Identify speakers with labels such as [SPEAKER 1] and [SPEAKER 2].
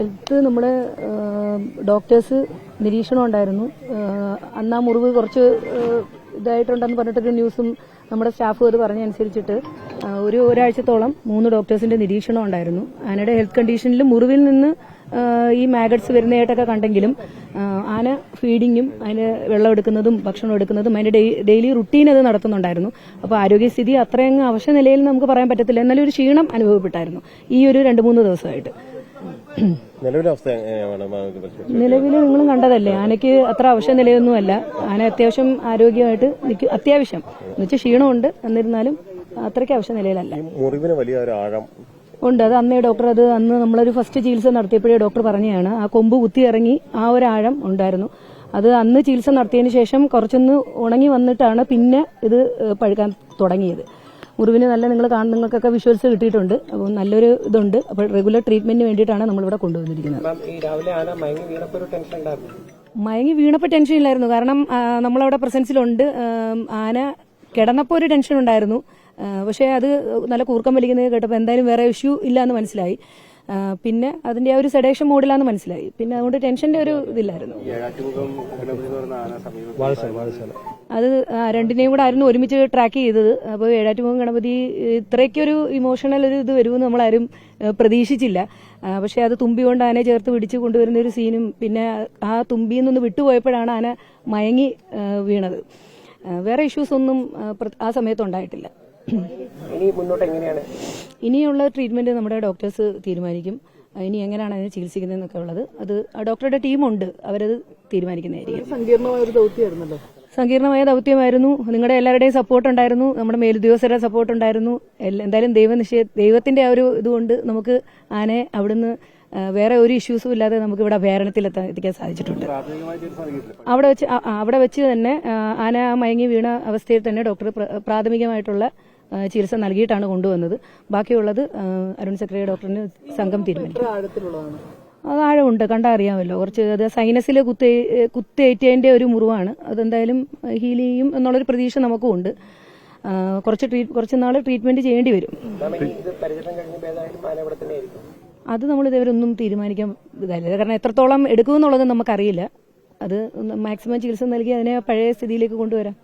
[SPEAKER 1] Health നമ്മുടെ doctors നിരീക്ഷണം ഉണ്ടായിരുന്നു. അന്ന് ആ മുറിവ് കുറച്ച് ഇതായിട്ടുണ്ടെന്ന് പറഞ്ഞിട്ടൊരു ന്യൂസും നമ്മുടെ സ്റ്റാഫ് അത് പറഞ്ഞനുസരിച്ചിട്ട് ഒരു ഒരാഴ്ചത്തോളം മൂന്ന് ഡോക്ടേഴ്സിന്റെ നിരീക്ഷണം ഉണ്ടായിരുന്നു. ആനയുടെ ഹെൽത്ത് കണ്ടീഷനിൽ മുറിവിൽ നിന്ന് ഈ മാഗറ്റ്സ് വരുന്നതായിട്ടൊക്കെ കണ്ടെങ്കിലും ആന ഫീഡിങ്ങും അതിന് വെള്ളം എടുക്കുന്നതും ഭക്ഷണം എടുക്കുന്നതും അതിന്റെ ഡെയിലി റുട്ടീൻ അത് നടത്തുന്നുണ്ടായിരുന്നു. അപ്പോൾ ആരോഗ്യസ്ഥിതി അത്രയങ്ങ് അവശ നിലയിൽ നമുക്ക് പറയാൻ പറ്റത്തില്ല. എന്നാലും ഒരു ക്ഷീണം അനുഭവപ്പെട്ടായിരുന്നു ഈ ഒരു രണ്ട് മൂന്ന് ദിവസമായിട്ട്. നിലവിൽ നിങ്ങളും കണ്ടതല്ലേ? ആനയ്ക്ക് അത്ര അവശ നിലയൊന്നുമല്ല. ആന അത്യാവശ്യം ആരോഗ്യമായിട്ട് നിൽക്കും അത്യാവശ്യം. എന്നുവെച്ചാൽ ക്ഷീണമുണ്ട്. എന്നിരുന്നാലും അത്രയ്ക്ക് അവശ നിലയിലല്ല.
[SPEAKER 2] മുറിവിന് വലിയ ഒരു ആഴം.
[SPEAKER 1] ഉണ്ട്. അത് അന്നേ ഡോക്ടർ അത് അന്ന് നമ്മളൊരു ഫസ്റ്റ് ചികിത്സ നടത്തിയപ്പോഴേ ഡോക്ടർ പറഞ്ഞതാണ്. ആ കൊമ്പ് കുത്തി ഇറങ്ങി ആ ഒരു ആഴം ഉണ്ടായിരുന്നു. അത് അന്ന് ചികിത്സ നടത്തിയതിന് ശേഷം കുറച്ചൊന്ന് ഉണങ്ങി വന്നിട്ടാണ് പിന്നെ ഇത് പഴുക്കാൻ തുടങ്ങിയത്. മുറിവിന് നല്ല നിങ്ങൾ കാണുന്ന നിങ്ങൾക്കൊക്കെ വിഷ്വൽസ് കിട്ടിയിട്ടുണ്ട്. അപ്പോൾ നല്ലൊരു ഇതുണ്ട്. അപ്പോൾ റെഗുലർ ട്രീറ്റ്മെന്റിന് വേണ്ടിയിട്ടാണ് നമ്മളിവിടെ കൊണ്ടുവന്നിരിക്കുന്നത്.
[SPEAKER 3] മാം ഈ രാവിലെ ആന മയങ്ങി വീണപ്പോ ഒരു ടെൻഷൻ ഉണ്ടായിരുന്നു?
[SPEAKER 1] മയങ്ങി വീണപ്പോൾ ടെൻഷൻ ഇല്ലായിരുന്നു. കാരണം നമ്മളവിടെ പ്രസൻസിലുണ്ട് ആന കിടന്നപ്പോൾ ഒരു ടെൻഷൻ ഉണ്ടായിരുന്നു. പക്ഷേ അത് നല്ല കൂർക്കം വലിക്കുന്നത് കേട്ടപ്പോൾ എന്തായാലും വേറെ ഇഷ്യൂ ഇല്ല എന്ന് മനസ്സിലായി പിന്നെ അതിന്റെ ആ ഒരു സെഡേഷൻ മോഡിലാന്ന് മനസ്സിലായി. പിന്നെ അതുകൊണ്ട് ടെൻഷന്റെ ഒരു ഇതില്ലായിരുന്നു. അത് രണ്ടിനെയും കൂടെ ആയിരുന്നു ഒരുമിച്ച് ട്രാക്ക് ചെയ്തത്. അപ്പോൾ ഏഴാറ്റുമുഖം ഗണപതി ഇത്രയ്ക്കൊരു ഇമോഷണൽ ഒരു ഇത് വരുമെന്ന് നമ്മളാരും ആരും പ്രതീക്ഷിച്ചില്ല. പക്ഷേ അത് തുമ്പി കൊണ്ട് ആനയെ ചേർത്ത് പിടിച്ച് കൊണ്ടുവരുന്ന ഒരു സീനും പിന്നെ ആ തുമ്പിയിൽ നിന്ന് വിട്ടുപോയപ്പോഴാണ് ആന മയങ്ങി വീണത്. വേറെ ഇഷ്യൂസ് ഒന്നും ആ, സമയത്ത് ഉണ്ടായിട്ടില്ല. ഇനിയുള്ള ട്രീറ്റ്മെന്റ് നമ്മുടെ ഡോക്ടേഴ്സ് തീരുമാനിക്കും. ഇനി എങ്ങനെയാണ് അതിനെ ചികിത്സിക്കുന്നതെന്നൊക്കെ ഉള്ളത്. അത് ആ ഡോക്ടറുടെ ടീമുണ്ട് അവരത് തീരുമാനിക്കുന്നതായിരിക്കും.
[SPEAKER 4] സങ്കീർണമായ ഒരു ദൗത്യമായിരുന്നല്ലോ
[SPEAKER 1] സങ്കീർണമായ ദൗത്യമായിരുന്നു. നിങ്ങളുടെ എല്ലാവരുടെയും സപ്പോർട്ട് ഉണ്ടായിരുന്നു. നമ്മുടെ മേലുദ്യോഗസ്ഥരുടെ സപ്പോർട്ട് ഉണ്ടായിരുന്നു. എന്തായാലും ദൈവ നിശ്ചയ ദൈവത്തിന്റെ ആ ഒരു ഇതുകൊണ്ട് നമുക്ക് ആനെ അവിടുന്ന് വേറെ ഒരു ഇഷ്യൂസും ഇല്ലാതെ നമുക്ക് ഇവിടെ അഭയാരണത്തിൽ എത്തിക്കാൻ സാധിച്ചിട്ടുണ്ട്. അവിടെ വെച്ച് അവിടെ വെച്ച് തന്നെ ആന മയങ്ങി വീണ അവസ്ഥയിൽ തന്നെ ഡോക്ടർ പ്രാഥമികമായിട്ടുള്ള ചികിത്സ നൽകിയിട്ടാണ് കൊണ്ടുവന്നത്. ബാക്കിയുള്ളത് അരുൺ സെക്രട്ടറി ഡോക്ടറിന് സംഘം തീരുമാനിക്കും. ആഴമുണ്ട് കണ്ടാൽ അറിയാമല്ലോ കുറച്ച് അത് സൈനസിൽ കുത്തി കുത്തേറ്റേന്റെ ഒരു മുറിവാണ്. അതെന്തായാലും ഹീൽ ചെയ്യും എന്നുള്ളൊരു പ്രതീക്ഷ നമുക്കും ഉണ്ട്. കുറച്ച് ട്രീറ്റ് കുറച്ച് നാൾ ട്രീറ്റ്മെന്റ് ചെയ്യേണ്ടി വരും. അത് നമ്മൾ ഇതുവരെ ഒന്നും തീരുമാനിക്കാൻ ഇതല്ല കാരണം എത്രത്തോളം എടുക്കുമെന്നുള്ളത് നമുക്കറിയില്ല. അത് മാക്സിമം ചികിത്സ നൽകി അതിനെ പഴയ സ്ഥിതിയിലേക്ക് കൊണ്ടുവരാം.